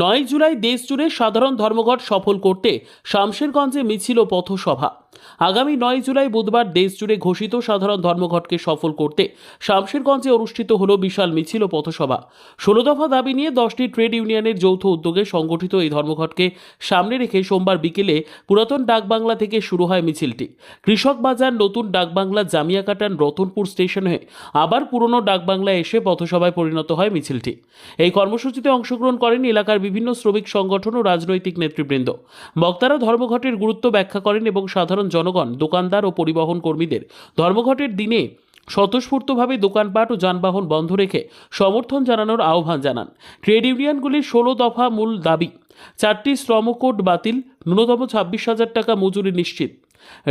নয় জুলাই দেশ জুড়ে সাধারণ ধর্মঘট সফল করতে শামশেরগঞ্জে মিছিল ও পথসভা। আগামী নয় জুলাই বুধবার দেশ জুড়ে ঘোষিত সাধারণ ধর্মঘটকে সফল করতে শামশেরগঞ্জে অনুষ্ঠিত হল বিশাল মিছিল ও পথসভা। ষোলো দফা দাবি নিয়ে দশটি ট্রেড ইউনিয়নের যৌথ উদ্যোগে সংগঠিত এই ধর্মঘটকে সামনে রেখে সোমবার বিকেলে পুরাতন ডাকবাংলা থেকে শুরু হয় মিছিলটি। কৃষক বাজার, নতুন ডাকবাংলা জামিয়াকাটান রতনপুর স্টেশন হয়ে আবার পুরনো ডাকবাংলায় এসে পথসভায় পরিণত হয় মিছিলটি। এই কর্মসূচিতে অংশগ্রহণ করেন এলাকার বিভিন্ন শ্রমিক সংগঠন ও রাজনৈতিক নেতৃবৃন্দ। বক্তারা ধর্মঘটের গুরুত্ব ব্যাখ্যা করেন এবং সাধারণ জনগণ, দোকানদার ও পরিবহন কর্মীদের ধর্মঘটের দিনে স্বতঃস্ফূর্তভাবে দোকানপাট ও যানবাহন বন্ধ রেখে সমর্থন জানানোর আহ্বান জানান। ট্রেড ইউনিয়নগুলির ষোলো দফা মূল দাবি, চারটি শ্রম কোড বাতিল, ন্যূনতম ছাব্বিশ হাজার টাকা মজুরি নিশ্চিত,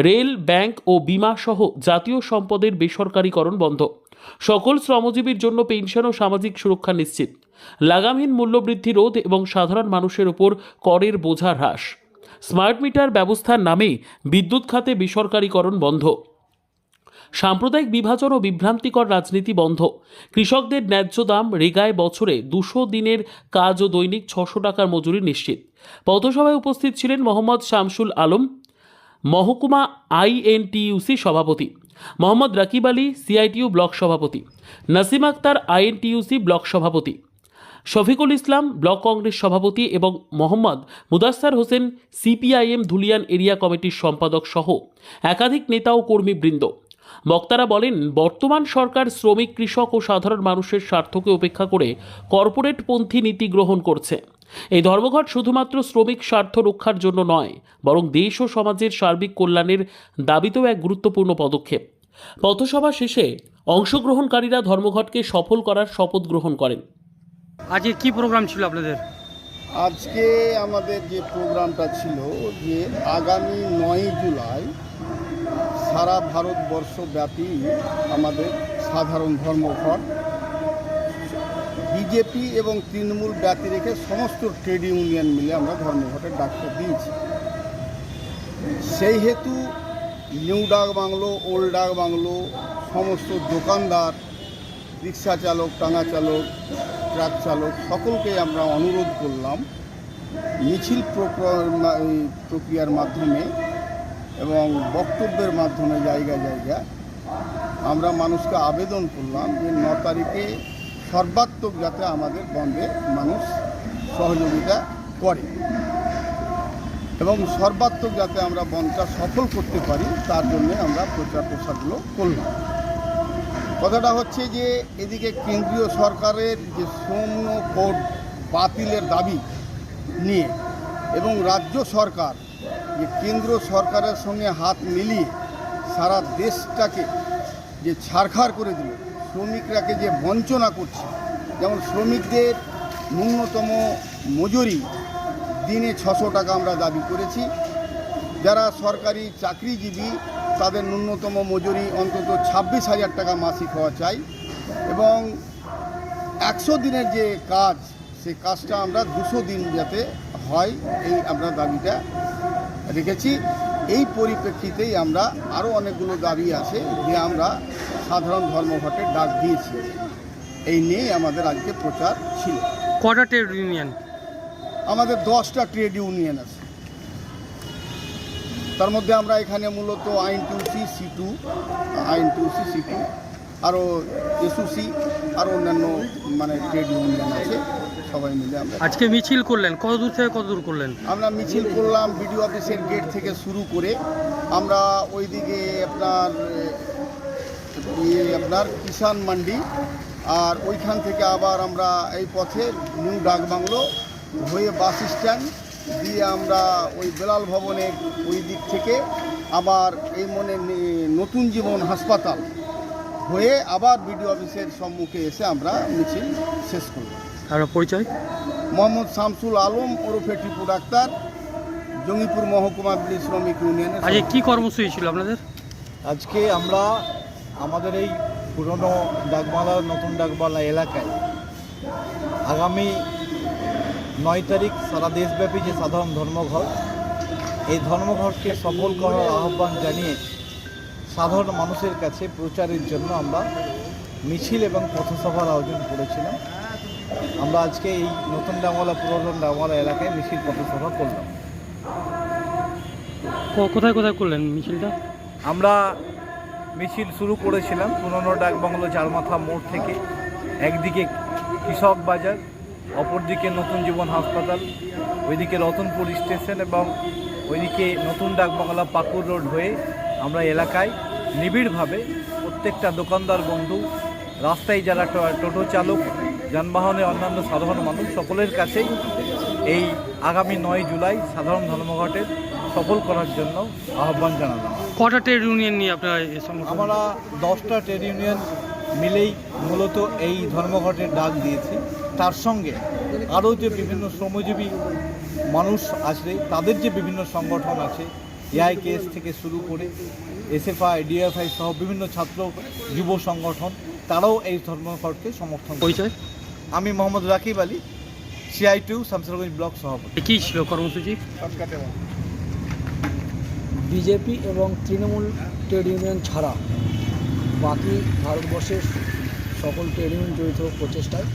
রেল, ব্যাংক ও বিমা সহ জাতীয় সম্পদের বেসরকারীকরণ বন্ধ। সকল শ্রমজীবীর জন্য পেনশন ও সামাজিক সুরক্ষা নিশ্চিত। লাগামহীন মূল্যবৃদ্ধি রোধ এবং সাধারণ মানুষের ওপর করের বোঝা হ্রাস। স্মার্ট মিটার ব্যবস্থার নামে বিদ্যুৎ খাতে বেসরকারীকরণ বন্ধ। সাম্প্রদায়িক বিভাজন ও বিভ্রান্তিকর রাজনীতি বন্ধ। কৃষকদের ন্যায্য দাম রেগায় বছরে দুশো দিনের কাজ ও দৈনিক ছশো টাকার মজুরি নিশ্চিত। পথসভায় উপস্থিত ছিলেন মোহাম্মদ শামসুল আলম, মহকুমা আইএনটিইউসি সভাপতি। মোহাম্মদ রাকিব আলী সিআইটিইউ ব্লক সভাপতি, নাসিম আক্তার আইএনটিইউসি ব্লক সভাপতি, শফিকুল ইসলাম, ব্লক কংগ্রেস সভাপতি এবং মোহাম্মদ মুদাস্সার হোসেন, সিপিআইএম ধুলিয়ান এরিয়া কমিটির সম্পাদক সহ একাধিক নেতা ও কর্মীবৃন্দ। বক্তারা বলেন, বর্তমান সরকার শ্রমিক, কৃষক ও সাধারণ মানুষের স্বার্থকে উপেক্ষা করে কর্পোরেটপন্থী নীতি গ্রহণ করছে। এই ধর্মঘট শুধুমাত্র শ্রমিক স্বার্থ রক্ষার জন্য নয় বরং দেশ ও সমাজের সার্বিক কল্যাণের দাবিতেও এক গুরুত্বপূর্ণ পদক্ষেপ। পথসভা শেষে অংশগ্রহণকারীরা ধর্মঘটকে সফল করার শপথ গ্রহণ করেন। আজকে কি প্রোগ্রাম ছিল আপনাদের? আজকে আমাদের যে প্রোগ্রামটা ছিল যে আগামী নয় জুলাই সারা ভারতবর্ষব্যাপী আমাদের সাধারণ ধর্মঘট বিজেপি এবং তৃণমূল ব্যতি রেখে সমস্ত ট্রেড ইউনিয়ন মিলে আমরা ধর্মঘটের ডাক্তার দিয়েছি। সেই হেতু নিউ ডাক বাংলো, ওল্ড ডাক বাংলো, সমস্ত দোকানদার, রিক্সা চালক টাঙা চালক, ট্রাক চালক সকলকে আমরা অনুরোধ করলাম মিছিল প্রক্র- প্রক্রিয়ার মাধ্যমে এবং বক্তব্যের মাধ্যমে জায়গা জায়গা। আমরা মানুষকে আবেদন করলাম যে ন তারিখে সর্বাত্মক যাতে আমাদের বন্ধে মানুষ সহযোগিতা করে। এবং সর্বাত্মক যাতে আমরা বনটা সফল করতে পারি, তার জন্য আমরা প্রচার প্রসারগুলো করলাম। কথাটা হচ্ছে যে, এদিকে কেন্দ্রীয় সরকারের যে সৌম্য কোড বাতিলের দাবি নিয়ে এবং রাজ্য সরকার যে কেন্দ্র সরকারের সঙ্গে হাত মিলিয়ে সারা দেশটাকে যে ছাড়খাড় করে দিল শ্রমিকরাকে যে বঞ্চনা করছে, যেমন শ্রমিকদের ন্যূনতম মজুরি দিনে ছশো টাকা আমরা দাবি করেছি। যারা সরকারি চাকরিজীবী, তাদের ন্যূনতম মজুরি অন্তত ছাব্বিশ হাজার টাকা মাসিক হওয়া চাই এবং একশো দিনের যে কাজ, সেই কাজটা আমরা দুশো দিন যাতে হয়, এই আমরা দাবিটা রেখেছি। এই পরিপ্রেক্ষিতেই আমরা আরও অনেকগুলো দাবি আছে যে আমরা সাধারণ ধর্মঘটের ডাক দিয়েছি। এই নিয়েই আমাদের আজকে প্রচার ছিল। কটা ট্রেড ইউনিয়ন? আমাদের দশটা ট্রেড ইউনিয়ন আছে। তার মধ্যে আমরা এখানে মূলত আইন টুসি সি সি টু আইন টুসি সি টু আরও এসুসি আরও অন্যান্য মানে ট্রেড ইউনিয়ন আছে। সবাই মিলে আমরা আজকে মিছিল করলেন কত দূর থেকে কত দূর করলেন? আমরা মিছিল করলাম বিডিও অফিসের গেট থেকে শুরু করে। আমরা ওইদিকে আপনার ইয়ে আপনার কিষান মান্ডি আর ওইখান থেকে আবার আমরা এই পথে নিউ ডাকবাংলো হয়ে বাস স্ট্যান্ড দিয়ে আমরা ওই বেলাল ভবনের ওই দিক থেকে আবার এই মনে নতুন জীবন হাসপাতাল হয়ে আবার বিডিও অফিসের সম্মুখে এসে আমরা মিছিল শেষ করলাম। আর পরিচয়? মোহাম্মদ শামসুল আলম ওরফে টিপু ডাক্তার জঙ্গিপুর মহকুমা শ্রমিক ইউনিয়নের আজকে কি কর্মসূচি ছিল আপনাদের? আজকে আমরা আমাদের এই পুরনো ডাকবাংলা নতুন ডাকবাংলা এলাকায় আগামী নয় তারিখ সারা দেশব্যাপী যে সাধারণ ধর্মঘট এই ধর্মঘটকে সফল করার আহ্বান জানিয়ে সাধারণ মানুষের কাছে প্রচারের জন্য আমরা মিছিল এবং পথসভার আয়োজন করেছিলাম। আমরা আজকে এই নতুন ডাঙ্গলা পুরাতন ডাঙ্গলা এলাকায় মিছিল পথসভা করলাম। কোথায় কোথায় করলেন মিছিলটা? আমরা মিছিল শুরু করেছিলাম পুরনো ডাকবাংলো চারমাথা মোড় থেকে। একদিকে কৃষক বাজার অপরদিকে নতুন জীবন হাসপাতাল ওইদিকে রতনপুর স্টেশন এবং ওইদিকে নতুন ডাকবাংলা পাকুর রোড হয়ে আমরা এলাকায় নিবিড়ভাবে প্রত্যেকটা দোকানদার বন্ধু রাস্তায় যারা টোটো চালক যানবাহনে অন্যান্য সাধারণ মানুষ সকলের কাছেই এই আগামী নয় জুলাই সাধারণ ধর্মঘটের সফল করার জন্য আহ্বান জানালাম কটা ট্রেড ইউনিয়ন নিয়ে আপনারা আমরা দশটা ট্রেড ইউনিয়ন মিলেই মূলত এই ধর্মঘটের ডাক দিয়েছি। তার সঙ্গে আরও যে বিভিন্ন শ্রমজীবী মানুষ আছে তাদের যে বিভিন্ন সংগঠন আছে এআইকেএস থেকে শুরু করে এসএফআই ডিএফআই সহ বিভিন্ন ছাত্র যুব সংগঠন তারাও এই ধর্মঘটকে সমর্থন পরিচয়? আমি Mohammad Rakib Ali CITU Shamsherganj block সভাপতি। কী ছিল কর্মসূচি? বিজেপি এবং তৃণমূল ট্রেড ইউনিয়ন ছাড়া বাকি ভারতবর্ষের সকল ট্রেড ইউনিয়ন জড়িত প্রচেষ্টায়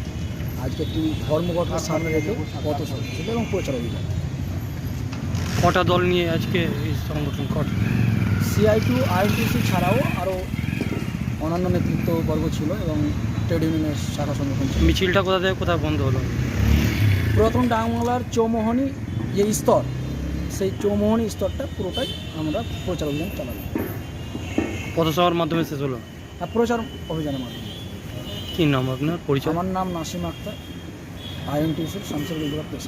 আজকে একটি ধর্মঘটকে সামনে রেখে পথ ছিল এবং প্রচার অভিযান। কটা দল নিয়ে আজকে এই সংগঠন কটা সিআই টু আইএনটিসি ছাড়াও আরও অন্যান্য নেতৃত্ববর্গ ছিল এবং ট্রেড ইউনিয়নের শাখা সংগঠন মিছিলটা কোথা থেকে কোথায় বন্ধ হলো? পুরাতন ডাংবাংলার চৌমোহনী যে স্তর সেই চৌমোহনী স্তরটা পুরোটাই আমরা প্রচার অভিযান চালাবো পথসভার মাধ্যমে শেষ হলো? আর প্রচার অভিযানের মাধ্যমে। কী নাম আপনার? পরিচয়? আমার নাম নাসিম আক্তার আইএনটিসির শামসুল প্রেস